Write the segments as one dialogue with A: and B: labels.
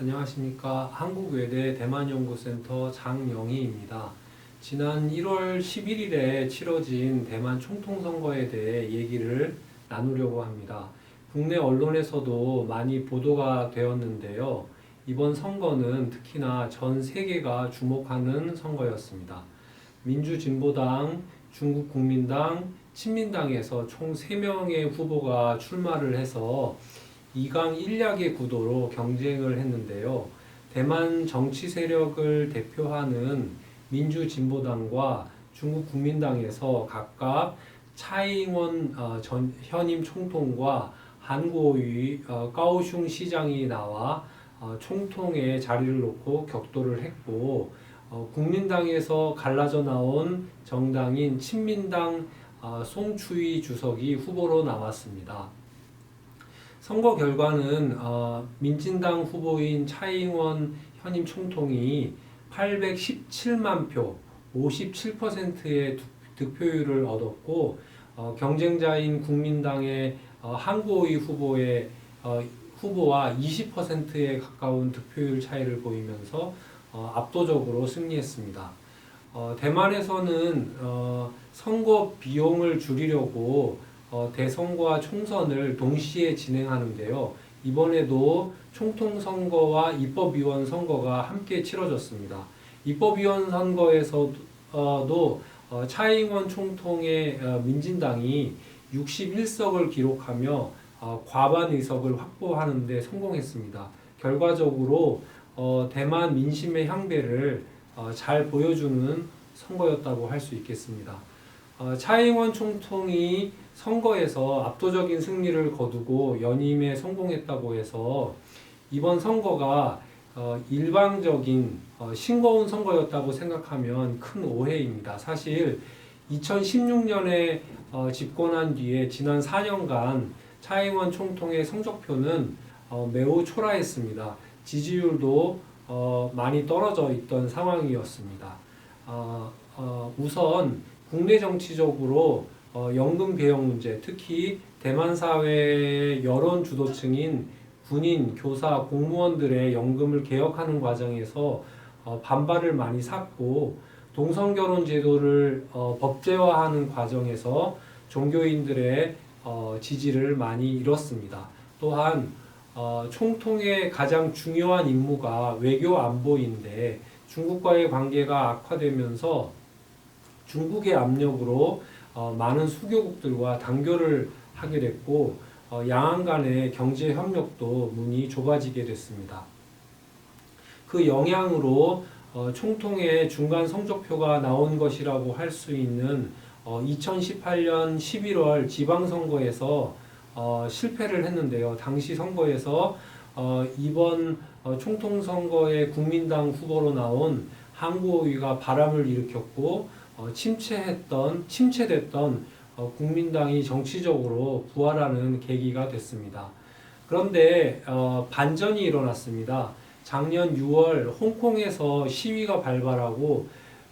A: 안녕하십니까. 한국외대 대만연구센터 장영희입니다. 지난 1월 11일에 치러진 대만 총통선거에 대해 얘기를 나누려고 합니다. 국내 언론에서도 많이 보도가 되었는데요. 이번 선거는 특히나 전 세계가 주목하는 선거였습니다. 민주진보당, 중국국민당, 친민당에서 총 3명의 후보가 출마를 해서 2강 1약의 구도로 경쟁을 했는데요. 대만 정치 세력을 대표하는 민주진보당과 중국 국민당에서 각각 차이잉원 어, 전 현임 총통과 어, 까오슝 시장이 나와 어, 총통의 자리를 놓고 격돌을 했고 어, 국민당에서 갈라져 나온 정당인 친민당 어, 송추이 주석이 후보로 나왔습니다. 선거 결과는 어, 민진당 후보인 차잉원 현임 총통이 817만 표, 57%의 득표율을 얻었고 어, 경쟁자인 국민당의 어, 한고의 후보의 어, 후보와 20%에 가까운 득표율 차이를 보이면서 어, 압도적으로 승리했습니다. 어, 대만에서는 어, 선거 비용을 줄이려고 어, 대선과 총선을 동시에 진행하는데요. 이번에도 총통 선거와 입법위원 선거가 함께 치러졌습니다. 입법위원 선거에서도 어, 차잉원 총통의 어, 민진당이 61석을 기록하며 어, 과반 의석을 확보하는 데 성공했습니다. 결과적으로 어, 대만 민심의 향배를 어, 잘 보여주는 선거였다고 할 수 있겠습니다. 어, 차잉원 총통이 선거에서 압도적인 승리를 거두고 연임에 성공했다고 해서 이번 선거가 어, 일방적인 어, 싱거운 선거였다고 생각하면 큰 오해입니다. 사실 2016년에 어, 집권한 뒤에 지난 4년간 차잉원 총통의 성적표는 어, 매우 초라했습니다. 지지율도 어, 많이 떨어져 있던 상황이었습니다. 어, 어, 우선 국내 정치적으로 어, 연금 개혁 문제, 특히 대만 사회의 여론 주도층인 군인, 교사, 공무원들의 연금을 개혁하는 과정에서 어, 반발을 많이 샀고 동성 결혼 제도를 어, 법제화하는 과정에서 종교인들의 어, 지지를 많이 잃었습니다. 또한 어, 총통의 가장 중요한 임무가 외교 안보인데 중국과의 관계가 악화되면서 중국의 압력으로 어, 많은 수교국들과 단교를 하게 됐고 어, 양안 간의 경제 협력도 문이 좁아지게 됐습니다. 그 영향으로 어, 총통의 중간 성적표가 나온 것이라고 할 수 있는 어, 2018년 11월 지방선거에서 어, 실패를 했는데요. 당시 선거에서 어, 이번 어, 총통 선거에 국민당 후보로 나온 항구위가 바람을 일으켰고 어, 침체했던 침체됐던 어, 국민당이 정치적으로 부활하는 계기가 됐습니다. 그런데 어, 반전이 일어났습니다. 작년 6월 홍콩에서 시위가 발발하고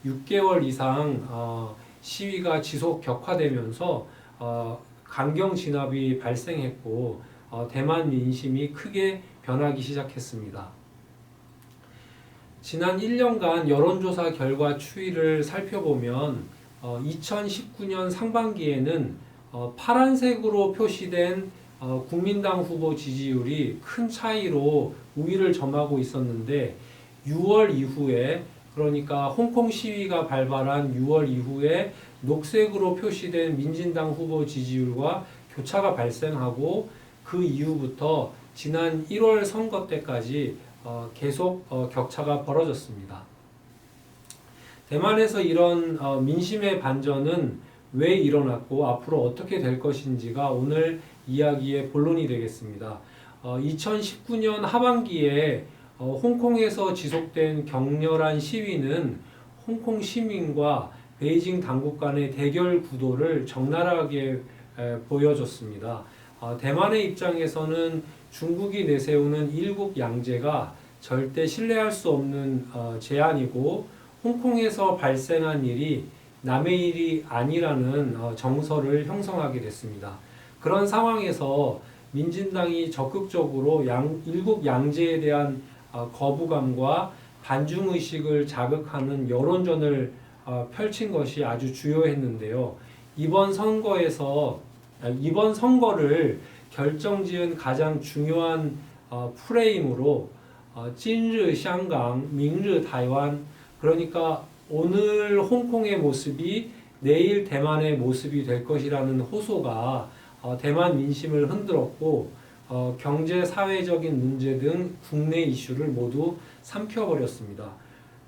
A: 6개월 이상 어, 시위가 지속 격화되면서 어, 강경 진압이 발생했고 어, 대만 민심이 크게 변하기 시작했습니다. 지난 1년간 여론조사 결과 추이를 살펴보면 어, 2019년 상반기에는 어, 파란색으로 표시된 어, 국민당 후보 지지율이 큰 차이로 우위를 점하고 있었는데 6월 이후에 그러니까 홍콩 시위가 발발한 6월 이후에 녹색으로 표시된 민진당 후보 지지율과 교차가 발생하고 그 이후부터 지난 1월 선거 때까지 어, 계속 어, 격차가 벌어졌습니다. 대만에서 이런 어, 민심의 반전은 왜 일어났고 앞으로 어떻게 될 것인지가 오늘 이야기의 본론이 되겠습니다. 어, 2019년 하반기에 어, 홍콩에서 지속된 격렬한 시위는 홍콩 시민과 베이징 당국 간의 대결 구도를 적나라하게 에, 보여줬습니다. 어, 대만의 입장에서는 중국이 내세우는 일국 양제가 절대 신뢰할 수 없는 어, 제안이고 홍콩에서 발생한 일이 남의 일이 아니라는 어, 정서를 형성하게 됐습니다. 그런 상황에서 민진당이 적극적으로 양, 일국 양제에 대한 어, 거부감과 반중 의식을 자극하는 여론전을 어, 펼친 것이 아주 주요했는데요. 이번 선거에서 아, 이번 선거를 결정지은 가장 중요한 어, 프레임으로 어, 찐르香港, 민르 타이완 그러니까 오늘 홍콩의 모습이 내일 대만의 모습이 될 것이라는 호소가 어, 대만 민심을 흔들었고 어, 경제 사회적인 문제 등 국내 이슈를 모두 삼켜버렸습니다.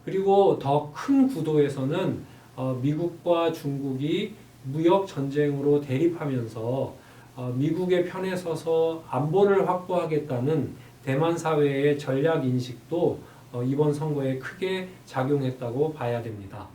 A: 그리고 더 큰 구도에서는 어, 미국과 중국이 무역 전쟁으로 대립하면서 어, 미국의 편에 서서 안보를 확보하겠다는 대만 사회의 전략 인식도 어, 이번 선거에 크게 작용했다고 봐야 됩니다.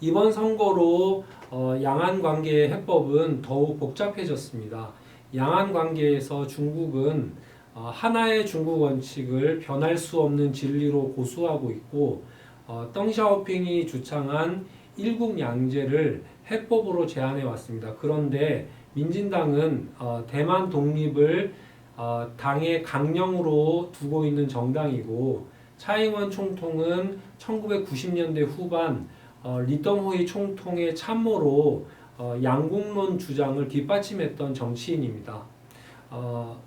A: 이번 선거로 어, 양안 관계의 해법은 더욱 복잡해졌습니다. 양안 관계에서 중국은 어, 하나의 중국 원칙을 변할 수 없는 진리로 고수하고 있고 어, 덩샤오핑이 주창한 일국 양제를 해법으로 제안해 왔습니다. 그런데 민진당은 어, 대만 독립을 어, 당의 강령으로 두고 있는 정당이고 차잉원 총통은 1990년대 후반 어, 리덩호이 총통의 참모로 어, 양국론 주장을 뒷받침했던 정치인입니다. 어,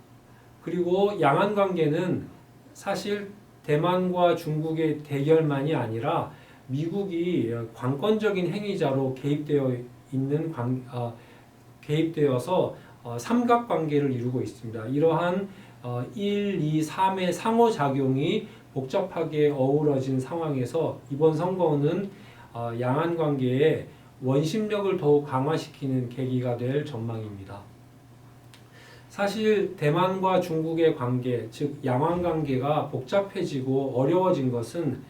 A: 그리고 양안 관계는 사실 대만과 중국의 대결만이 아니라 미국이 관건적인 행위자로 개입되어 있는 관, 어, 개입되어서 어, 삼각관계를 이루고 있습니다. 이러한 어, 1, 2, 3의 상호작용이 복잡하게 어우러진 상황에서 이번 선거는 어, 양안 관계에 원심력을 더욱 강화시키는 계기가 될 전망입니다. 사실 대만과 중국의 관계, 즉 양안 관계가 복잡해지고 어려워진 것은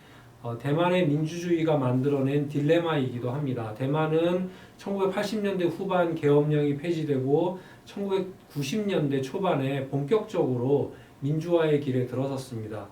A: 어, 대만의 민주주의가 만들어낸 딜레마이기도 합니다. 대만은 1980년대 후반 계엄령이 폐지되고 1990년대 초반에 본격적으로 민주화의 길에 들어섰습니다.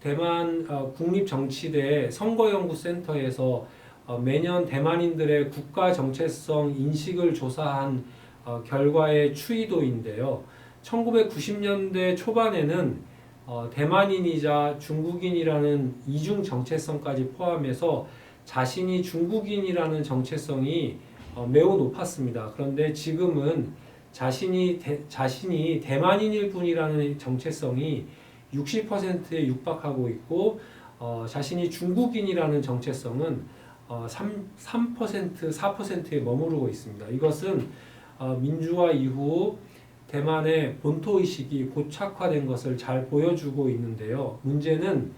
A: 대만 어, 국립정치대 선거연구센터에서 어, 매년 대만인들의 국가 정체성 인식을 조사한 어, 결과의 추이도인데요. 1990년대 초반에는 어, 대만인이자 중국인이라는 이중 정체성까지 포함해서 자신이 중국인이라는 정체성이 어, 매우 높았습니다. 그런데 지금은 자신이 대, 자신이 대만인일 뿐이라는 정체성이 60%에 육박하고 있고 어, 자신이 중국인이라는 정체성은 어, 3, 3% 4%에 머무르고 있습니다. 이것은 어, 민주화 이후 대만의 본토 의식이 고착화된 것을 잘 보여주고 있는데요. 문제는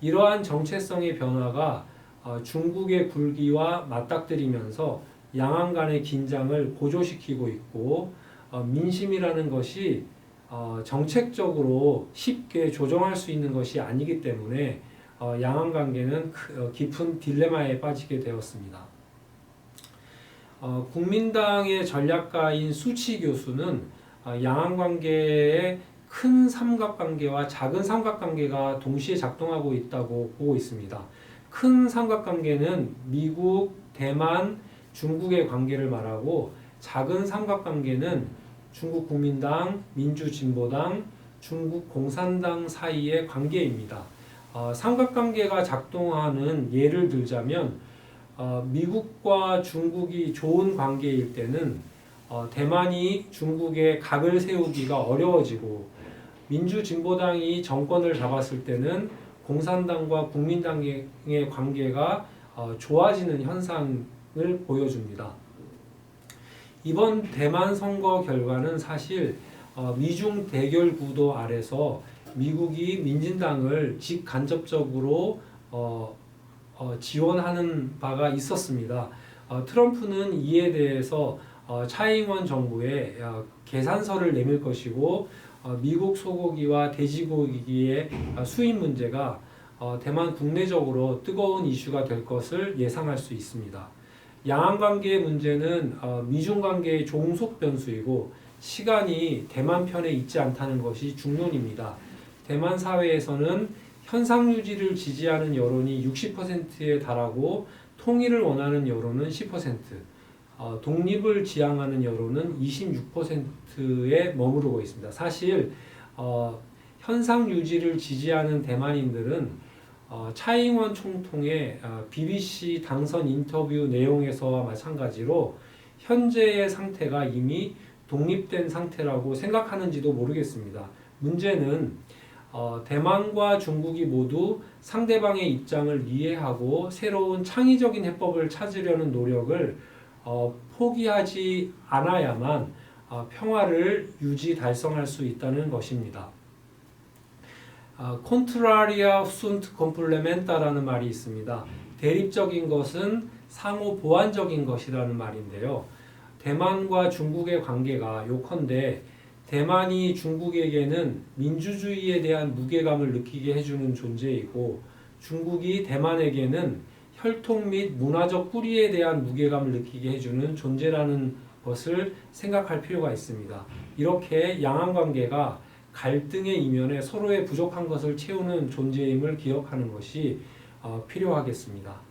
A: 이러한 정체성의 변화가 어, 중국의 굴기와 맞닥뜨리면서 양안 간의 긴장을 고조시키고 있고 어, 민심이라는 것이 어, 정책적으로 쉽게 조정할 수 있는 것이 아니기 때문에 어, 양안 관계는 크- 어, 깊은 딜레마에 빠지게 되었습니다. 어, 국민당의 전략가인 수치 교수는 어, 양안 관계의 큰 삼각관계와 작은 삼각관계가 동시에 작동하고 있다고 보고 있습니다. 큰 삼각관계는 미국, 대만, 중국의 관계를 말하고 작은 삼각관계는 중국 국민당, 민주진보당, 중국 공산당 사이의 관계입니다. 어, 삼각관계가 작동하는 예를 들자면 어, 미국과 중국이 좋은 관계일 때는 어, 대만이 중국에 각을 세우기가 어려워지고 민주진보당이 정권을 잡았을 때는 공산당과 국민당의 관계가 어, 좋아지는 현상을 보여줍니다. 이번 대만 선거 결과는 사실 어, 미중 대결 구도 아래서 미국이 민진당을 직간접적으로 어, 어, 지원하는 바가 있었습니다. 어, 트럼프는 이에 대해서 어, 차잉원 정부에 어, 계산서를 내밀 것이고 어, 미국 소고기와 돼지고기의 어, 수입 문제가 어, 대만 국내적으로 뜨거운 이슈가 될 것을 예상할 수 있습니다. 양안 관계의 문제는 어, 미중 관계의 종속 변수이고 시간이 대만 편에 있지 않다는 것이 중론입니다. 대만 사회에서는 현상 유지를 지지하는 여론이 60%에 달하고 통일을 원하는 여론은 10%, 어, 독립을 지향하는 여론은 26%에 머무르고 있습니다. 사실 어, 현상 유지를 지지하는 대만인들은 어, 차잉원 총통의 어, BBC 당선 인터뷰 내용에서와 마찬가지로 현재의 상태가 이미 독립된 상태라고 생각하는지도 모르겠습니다. 문제는 어, 대만과 중국이 모두 상대방의 입장을 이해하고 새로운 창의적인 해법을 찾으려는 노력을 어, 포기하지 않아야만 어, 평화를 유지 달성할 수 있다는 것입니다. 아, contraria sunt complementa라는 말이 있습니다. 대립적인 것은 상호 보완적인 것이라는 말인데요. 대만과 중국의 관계가 요컨대 대만이 중국에게는 민주주의에 대한 무게감을 느끼게 해주는 존재이고 중국이 대만에게는 혈통 및 문화적 뿌리에 대한 무게감을 느끼게 해주는 존재라는 것을 생각할 필요가 있습니다. 이렇게 양안 관계가 갈등의 이면에 서로의 부족한 것을 채우는 존재임을 기억하는 것이 어, 필요하겠습니다.